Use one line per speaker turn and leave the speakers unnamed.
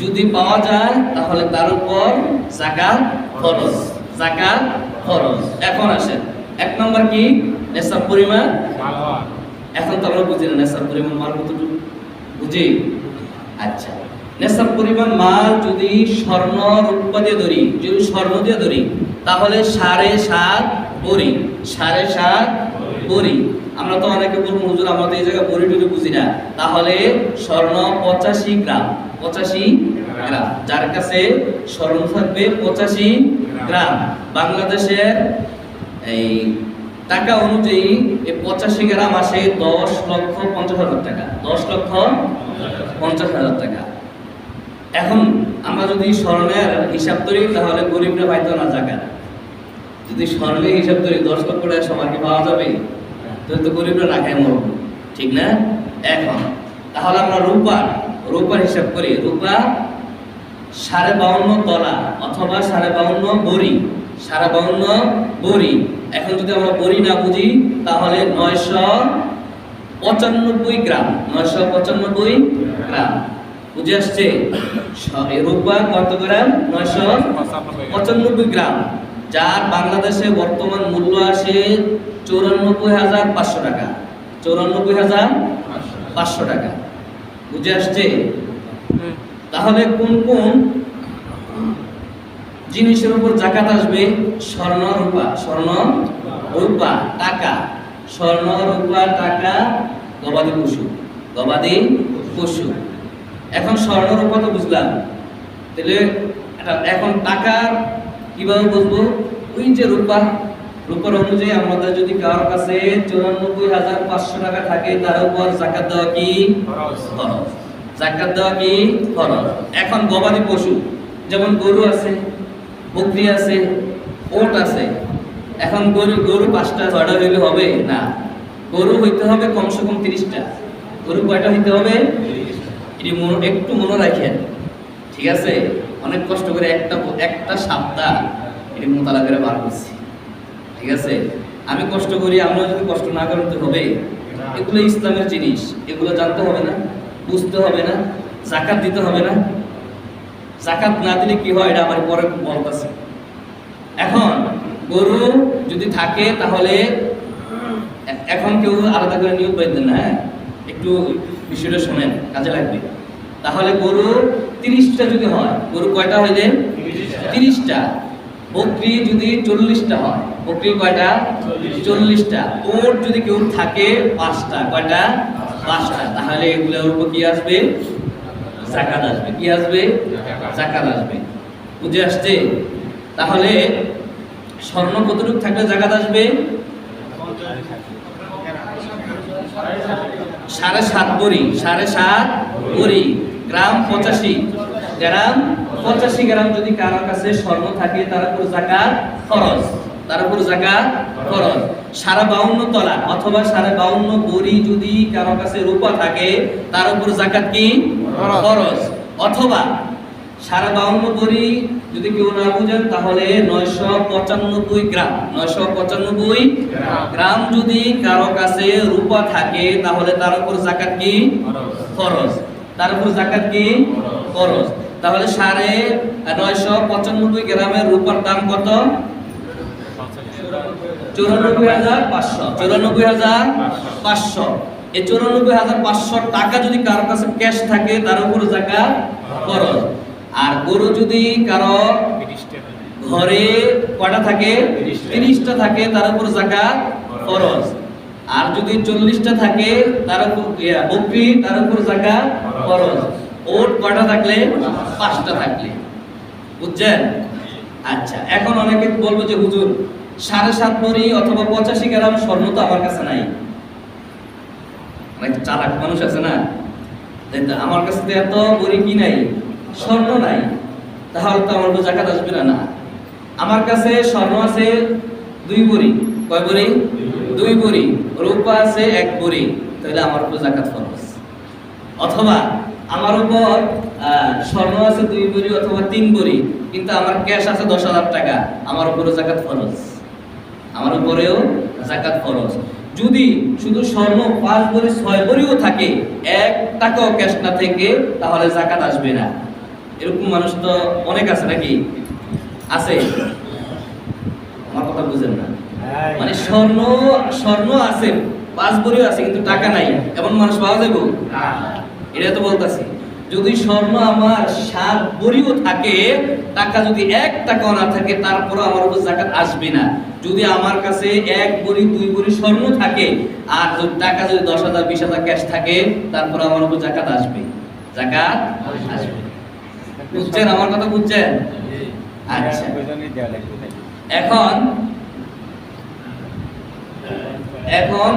যদি পাওয়া যায় তাহলে তার উপর জাকাত খরচ জাকাত খরচ এখন আসেন। এক নম্বর কি? নেশার পরিমাণ? এখন তো আমরা বুঝি না নেশার পরিমাণ মাল কতটুকু? বুঝি? আচ্ছা। নেশার পরিমাণ মাল যদি স্বর্ণ রূপা দিয়ে ধরি, যদি স্বর্ণ দিয়ে ধরি, তাহলে সাড়ে সাত বড়ি, সাড়ে সাত বড়ি। আমরা তো অনেকে বলব, হুজুর আমাদের এই জায়গায় বড়ি টুড়ি বুঝি না। তাহলে স্বর্ণ পঁচাশি গ্রাম পঁচাশি গ্রাম। যার কাছে স্বর্ণ থাকবে পঁচাশি গ্রাম। বাংলাদেশের এই টাকা অনুযায়ী এই পঁচাশি গ্রাম আসে দশ লক্ষ পঞ্চাশ হাজার টাকা। দশ লক্ষ পঞ্চাশ হাজার টাকা। এখন আমরা যদি স্বর্ণের হিসাব ধরি তাহলে গরিবরা পাইতো না জায়গা যদি স্বর্ণের হিসাব ধরি দশ লক্ষ টাকা সবাইকে পাওয়া যাবে? তাহলে তো গরিবরা না মরব ঠিক না? এখন, তাহলে আমরা রূপা রূপার হিসাব করি। রূপা সাড়ে বাউন্ন তলা অথবা সাড়ে বাউন্ন বড়ি। সাড়ে বাউন্ন বড়ি। এখন যদি আমরা বড়ি না বুঝি, তাহলে নয়শো পঁচানব্বই গ্রাম। নয়শো পঁচানব্বই গ্রাম। বুঝে আসছে? রূপা কত গ্রাম নয়শো
পঁচানব্বই
গ্রাম, যার বাংলাদেশে বর্তমান মূল্য আসে চৌরানব্বই হাজার পাঁচশো টাকা। চৌরানব্বই হাজার পাঁচশো টাকা। বুঝে আসছে? তাহলে কোন কোন জিনিসের উপর জাকাত আসবে? স্বর্ণ, রূপা। স্বর্ণ, রূপা, টাকা। স্বর্ণ, রূপা, টাকা, গবাদি পশু। গবাদি পশু। এখন স্বর্ণ রূপা তো বুঝলাম। তাহলে এখন টাকার কীভাবে বুঝব? ওই যে রূপা রূপার অনুযায়ী আমাদের যদি কারোর কাছে চুরানব্বই হাজার পাঁচশো টাকা থাকে তার উপর জাকাত দেওয়া কি?
খরচ
খরচ জাকাত দেওয়া কি? খরচ এখন গবাদি পশু যেমন গরু আছে বকরি আছে ওট আছে এখন গরু গরু পাঁচটা ছয়টা হইলে হবে না। গরু হইতে হবে কমসে কম তিরিশটা। গরু কয়টা হইতে হবে? এটি মনে, একটু মনে রাখেন, ঠিক আছে? অনেক কষ্ট করে একটা একটা সপ্তাহ এটি মোতালা করে বার করছি, ঠিক আছে? আমি কষ্ট করি আমরা যদি কষ্ট না করেন তো হবে? এগুলো ইসলামের জিনিস, এগুলো জানতে হবে না, বুঝতে হবে না, জাকাত দিতে হবে না। জাকাত না দিলে কি হয়, এটা আমার পরে বলতেছে। এখন গরু যদি থাকে তাহলে এখন কেউ আলাদা করে নিয়োগ পাইতেন না হ্যাঁ? একটু বিষয়টা শোনেন কাজে লাগবে। তাহলে গরু তিরিশটা যদি হয় গরু কয়টা হয়ে হইলে তিরিশটা। বকরি যদি চল্লিশটা হয় বকরি কয়টা? চল্লিশটা। ওট যদি কেউ থাকে পাঁচটা। কয়টা? পাঁচটা। তাহলে এগুলোর উপর কি আসবে? জাকাত আসবে। কি আসবে? জাকাত আসবে। বুঝে আসছে? তাহলে স্বর্ণ কতটুকু থাকলে জাকাত আসবে? সাড়ে সাত বড়ি সাড়ে সাত বড়ি গ্রাম পঁচাশি। গ্রাম পঁচাশি গ্রাম যদি কারোর কাছে স্বর্ণ থাকে তার উপর জাকাত খরচ তার উপর জাকাত খরচ সাড়ে বাউন্ন তলা অথবা সাড়ে বাউন্ন বড়ি যদি কারোর কাছে রূপা থাকে তার উপর জাকাত কি।
খরচ
অথবা সাড়ে বাউন্ন বড়ি যদি কেউ না বুঝেন তাহলে নয়শো পঁচানব্বই গ্রাম। নয়শো পঁচানব্বই
গ্রাম।
যদি কারও কাছে রূপা থাকে তাহলে তার উপর জাকাত কি?
খরচ
খরচ তার উপর জাকাত কি? খরচ তাহলে সাড়ে নয়শো পঁচানব্বই গ্রামের রূপার দাম কত? চৌরানব্বই হাজার পাঁচশো। চৌরানব্বই হাজার পাঁচশো। এই চৌরানব্বই হাজার পাঁচশো টাকা যদি কারও কাছে ক্যাশ থাকে তার উপর জাকাত খরচ আর গরু যদি কারও ঘরে কয়টা থাকে? তিরিশটা। থাকে তার উপর জাকাত খরচ আর যদি চল্লিশটা থাকে তার উপর বকরি তার উপর জাকাত খরচ ওট কয়টা থাকলে? পাঁচটা থাকলে। বুঝছেন? আচ্ছা এখন অনেকে বলব যে হুজুর সাড়ে সাত ভরি অথবা পঁচাশি গ্রাম স্বর্ণ তো আমার কাছে নাই। অনেক চালাক মানুষ আছে না? আমার কাছে তো এত বড়ি কি নাই? স্বর্ণ নাই, তাহলে তো আমার জাকাত আসবে না না। আমার কাছে স্বর্ণ আছে দুই বড়ি কয় বড়ি দুই বড়ি রূপা আছে এক বড়ি তাহলে আমার উপর জাকাত খরচ অথবা আমার উপর স্বর্ণ আছে দুই বড়ি অথবা তিন বড়ি কিন্তু আমার ক্যাশ আছে দশ হাজার টাকা, আমার উপরে জাকাত খরচ আমার উপরেও জাকাত খরচ যদি শুধু স্বর্ণ পাঁচ ভরি ছয় ভরিও থাকে, এক টাকাও ক্যাশ না থেকে, তাহলে জাকাত আসবে না। এরকম মানুষ তো অনেক আছে নাকি? আছে? আমার কথা বুঝেন না। মানে স্বর্ণ স্বর্ণ আছে পাঁচ ভরিও আছে কিন্তু টাকা নাই। এমন মানুষ পাওয়া যাবে? এটা তো বলতাছি। যদি স্বর্ণ আমার সাত ভরিও থাকে টাকা যদি এক টাকাও না থাকে তারপরে আমার উপর জাকাত আসবে না। যদি আমার কাছে এক ভরি দুই ভরি স্বর্ণ থাকে আর যদি টাকা যদি দশ হাজার বিশ হাজার ক্যাশ থাকে তারপর আমার উপর জাকাত আসবে। জাকাত আসবে। বুঝছেন? আমার কথা বুঝছেন? আচ্ছা। এখন এখন